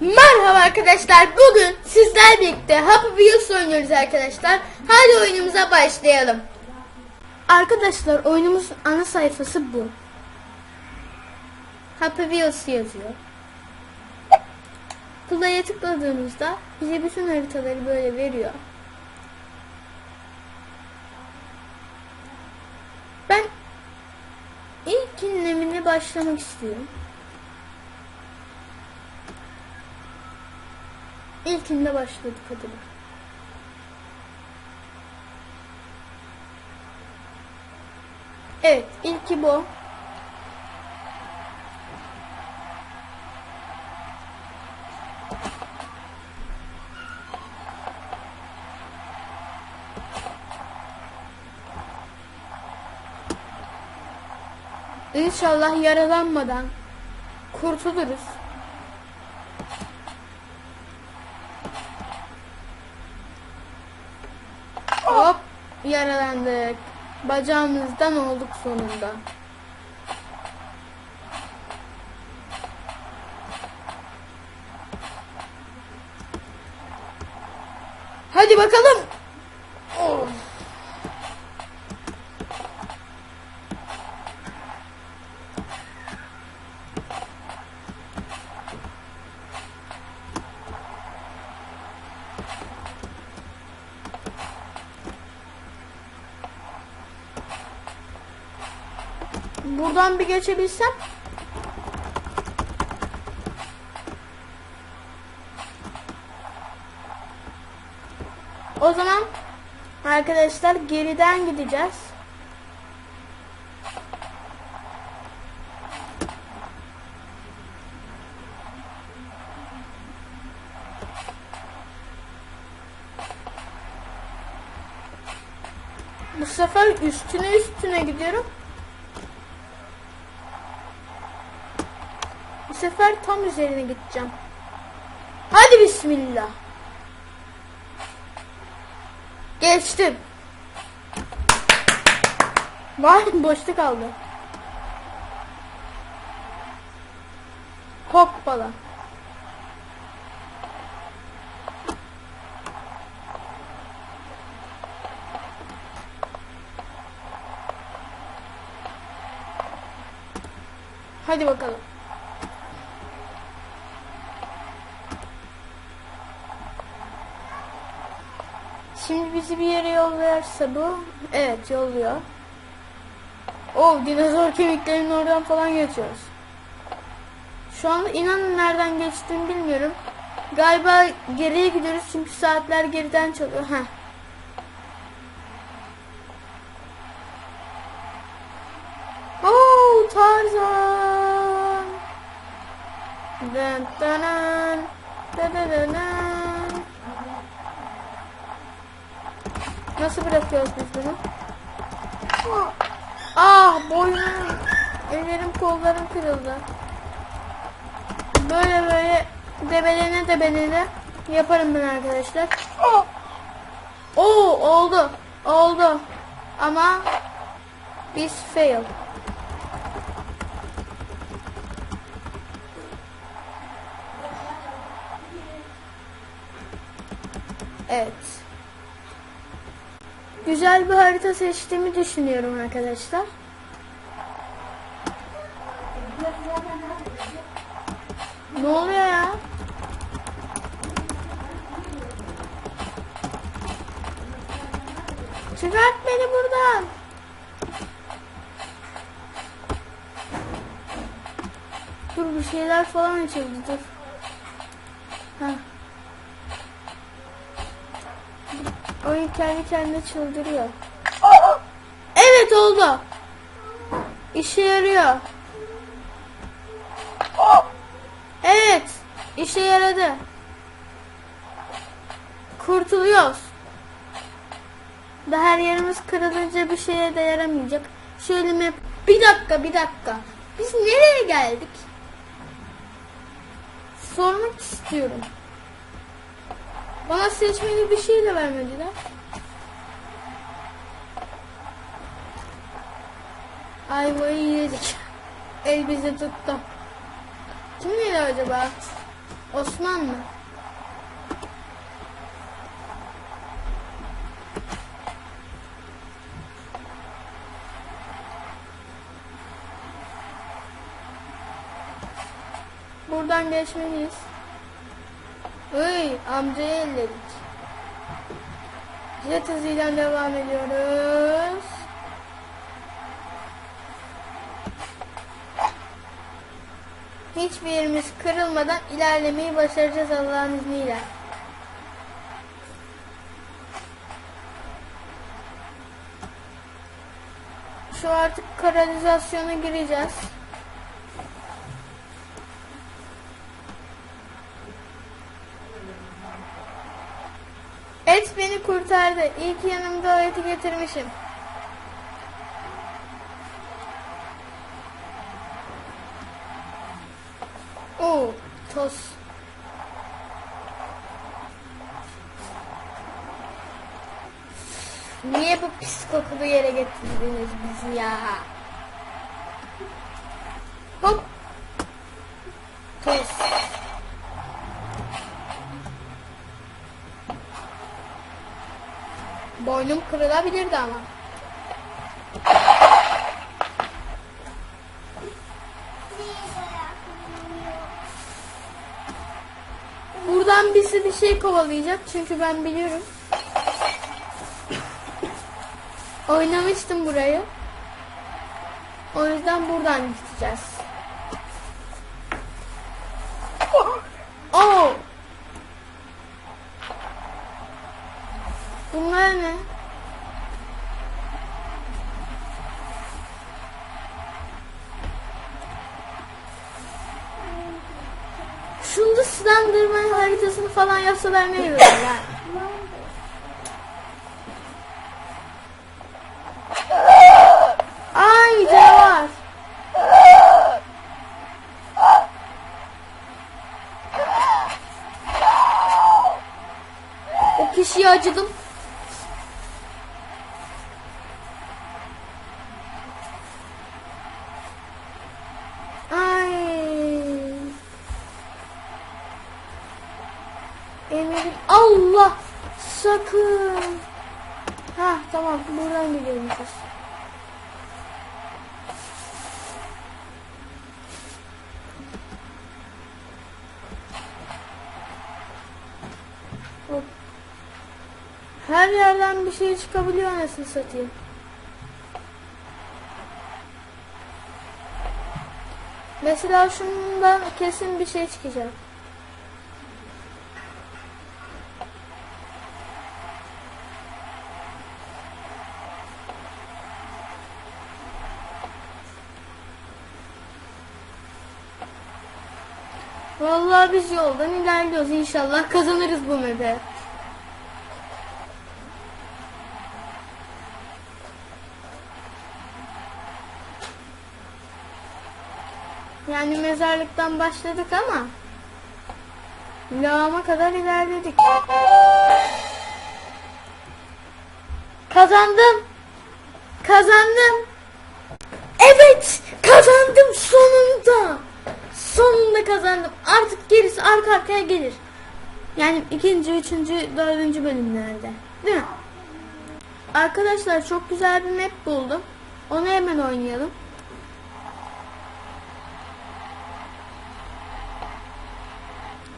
Merhaba arkadaşlar. Bugün sizler birlikte Happy Wheels oynuyoruz arkadaşlar. Hadi oyunumuza başlayalım. Arkadaşlar oyunumuzun ana sayfası bu. Happy Wheels yazıyor. Play'e tıkladığımızda bize bütün haritaları böyle veriyor. Ben ilk inlemine başlamak istiyorum. İlkinde başladık bak. Evet, ilki bu. İnşallah yaralanmadan kurtuluruz. Hop yaralandık. Bacağımızdan olduk sonunda. Hadi bakalım. Buradan bir geçebilsem. O zaman arkadaşlar geriden gideceğiz. Bu sefer üstüne üstüne gidiyorum. Sefer tam üzerine gideceğim. Hadi bismillah. Geçtim. Vay boşta kaldı. Hoppala. Hadi bakalım. Şimdi bizi bir yere yollarsa bu. Evet yolluyor. Oh dinozor kemiklerinin oradan falan geçiyoruz. Şu anda inanın nereden geçtiğimi bilmiyorum. Galiba geriye gidiyoruz çünkü saatler geriden çalıyor. Heh. Oh Tarzan. Dın dın. Dın dın dın dın. Nasıl bırakıyoruz biz bunu? Ah boynum, ellerim kollarım kırıldı. Böyle böyle debelene debelene yaparım ben arkadaşlar. Oh! Oo oldu. Oldu. Ama biz fail. Evet. Güzel bir harita seçtiğimi düşünüyorum arkadaşlar. Ne oluyor ya? Çıkart beni buradan. Dur bir şeyler falan açıldı dur. Heh. Oyun kendi kendine çıldırıyor. Evet oldu. İşe yarıyor. Evet. işe yaradı. Kurtuluyoruz. Da her yerimiz kırılınca bir şeye de yaramayacak. Şöyle mi? Bir dakika bir dakika. Biz nereye geldik? Sormak istiyorum. Bana seçmeli bir şey de vermediler. Ayvayı yedik. El bizi tuttu. Kim neydi acaba? Osmanlı. Buradan geçmeliyiz. Iy, amcayı elledik. Jet hızıyla devam ediyoruz. Hiçbir yerimiz kırılmadan ilerlemeyi başaracağız Allah'ın izniyle. Şu artık kanalizasyona gireceğiz. Et beni kurtardı. İyi ki yanımda o eti getirmişim. Oo, toz. Niye bu pis kokulu yere getirdiniz bizi ya? Hop. Toz. Boynum kırılabilirdi ama. Buradan birisi bir şey kovalayacak çünkü ben biliyorum. Oynamıştım burayı. O yüzden buradan gideceğiz. Slandırma haritasını falan yapsalar ne olur yani. Ay canavar. O kişiye acıdım. Allah. Sakın. Ha tamam buradan gidiyormuşuz. Hop. Her yerden bir şey çıkabiliyor anasını satayım. Mesela şundan kesin bir şey çıkacak. Vallahi biz yoldan ilerliyoruz. İnşallah kazanırız bu map'i. Yani mezarlıktan başladık ama lağıma kadar ilerledik. Kazandım. Kazandım. Evet, kazandım sonunda. Sonunda kazandım. Artık gerisi arka arkaya gelir. Yani ikinci, üçüncü, dördüncü bölümlerde. Değil mi? Arkadaşlar çok güzel bir map buldum. Onu hemen oynayalım.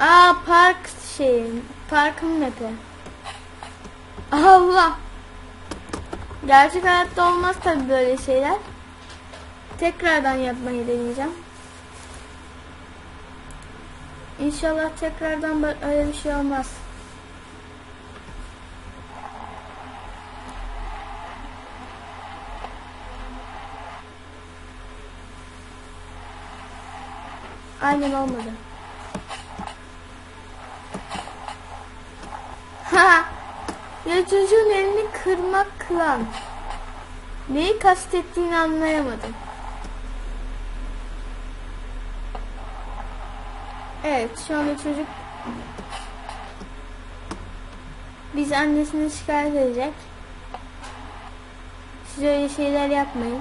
Aa park şey, parkın map'i. Allah. Gerçek hayatta olmaz tabi böyle şeyler. Tekrardan yapmayı deneyeceğim. İnşallah tekrardan öyle bir şey olmaz. Aynen olmadı. Ha! ya çocuğun elini kırmak kılan. Neyi kastettiğini anlayamadım. Evet şu anda çocuk biz annesini şikayet edecek. Siz öyle şeyler yapmayın.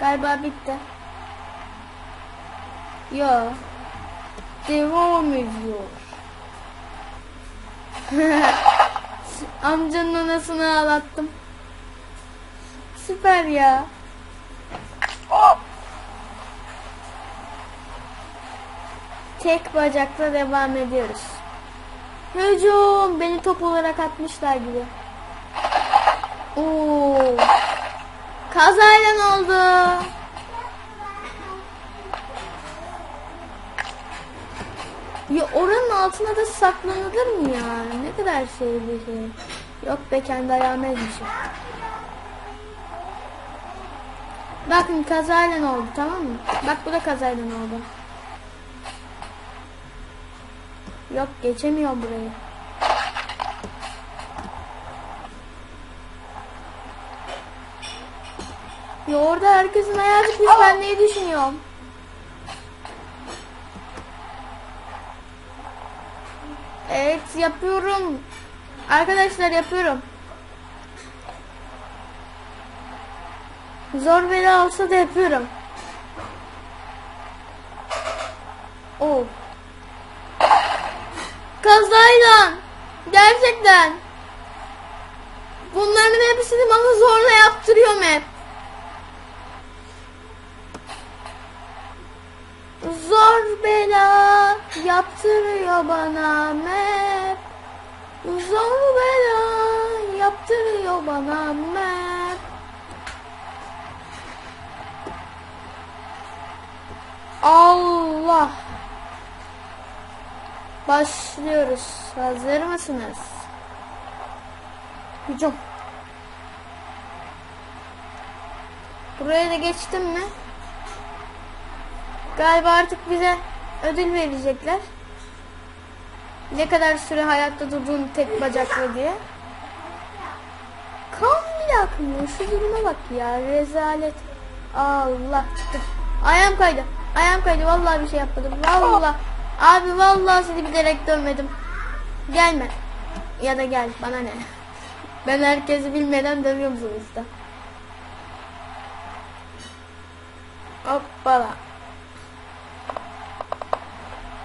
Galiba bitti. Yo. devam ediyor. Amcanın anasını ağlattım. Süper ya. Tek bacakla devam ediyoruz. Hücum! Beni top olarak atmışlar gibi. Oo. Kazayla oldu? Ya oranın altına da saklanılır mı ya? Ne kadar şey bir şey. Yok be kendi ayağıma ezmişim. Bakın kazayla oldu tamam mı? Bak bu da kazayla oldu. Yok geçemiyorum burayı. Ya orada herkesin ayağı çıkmış ben neyi düşünüyorum? Evet yapıyorum. Arkadaşlar yapıyorum. Zor bela olsa da yapıyorum. Oh. Kazayla. Gerçekten. Bunların hepsini bana zorla yaptırıyorum hep. Zor bela yaptırıyor bana map. Zor bela yaptırıyor bana map. Allah. Başlıyoruz. Hazır mısınız? Hücum. Buraya da geçtim mi? Galiba artık bize ödül verecekler. Ne kadar süre hayatta durduğun tek bacakla diye. Kan bile akmıyor. Şu duruma bak ya. Rezalet. Allah çıktı. Ayağım kaydı. Ayağım kaydı. Vallahi bir şey yapmadım. Vallahi. Abi vallahi seni bilerek dövmedim. Gelme. Ya da gel. Bana ne. Ben herkesi bilmeden dövüyorum sonuçta. Hoppala.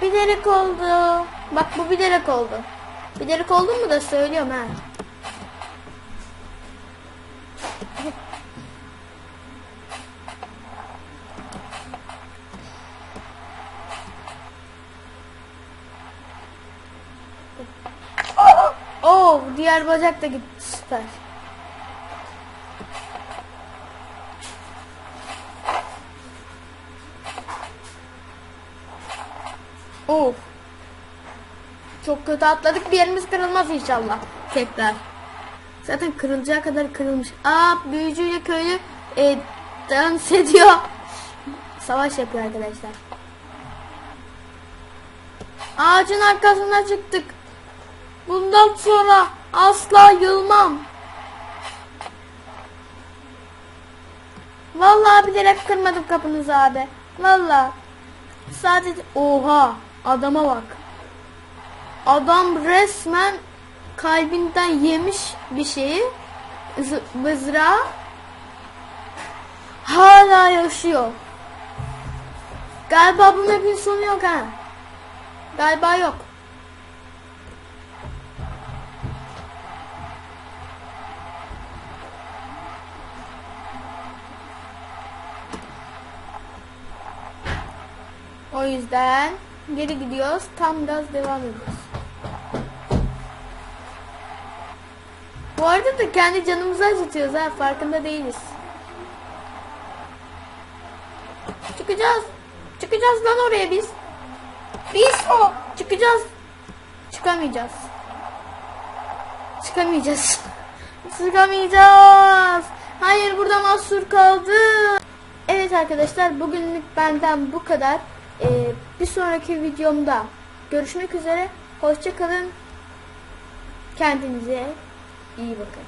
Bilerek oldu. Bak bu bilerek oldu. Bilerek oldu mu da söylüyorum ha. Oh, diğer bacak da gitti. Süper. Of. Çok kötü atladık. Bir yerimiz kırılmaz inşallah. Tekrar. Zaten kırılacağı kadar kırılmış. Aa büyücüyle köylü e, dans ediyor. Savaş yapıyor arkadaşlar. Ağacın arkasına çıktık. Bundan sonra asla yılmam. Vallahi bilerek kırmadım kapınızı abi. Vallahi. Sadece oha adama bak. Adam resmen kalbinden yemiş bir şeyi mızrağı hala yaşıyor. Galiba bu map'in sonu yok ha. Galiba yok. Yüzden geri gidiyoruz. Tam gaz devam ediyoruz. Bu arada da kendi canımızı acıtıyoruz ha. Farkında değiliz. Çıkacağız. Çıkacağız lan oraya biz. Biz o. Çıkacağız. Çıkamayacağız. Çıkamayacağız. Çıkamayacağız. Hayır burada mahsur kaldı. Evet arkadaşlar bugünlük benden bu kadar. Ee, bir sonraki videomda görüşmek üzere. Hoşçakalın. Kendinize iyi bakın.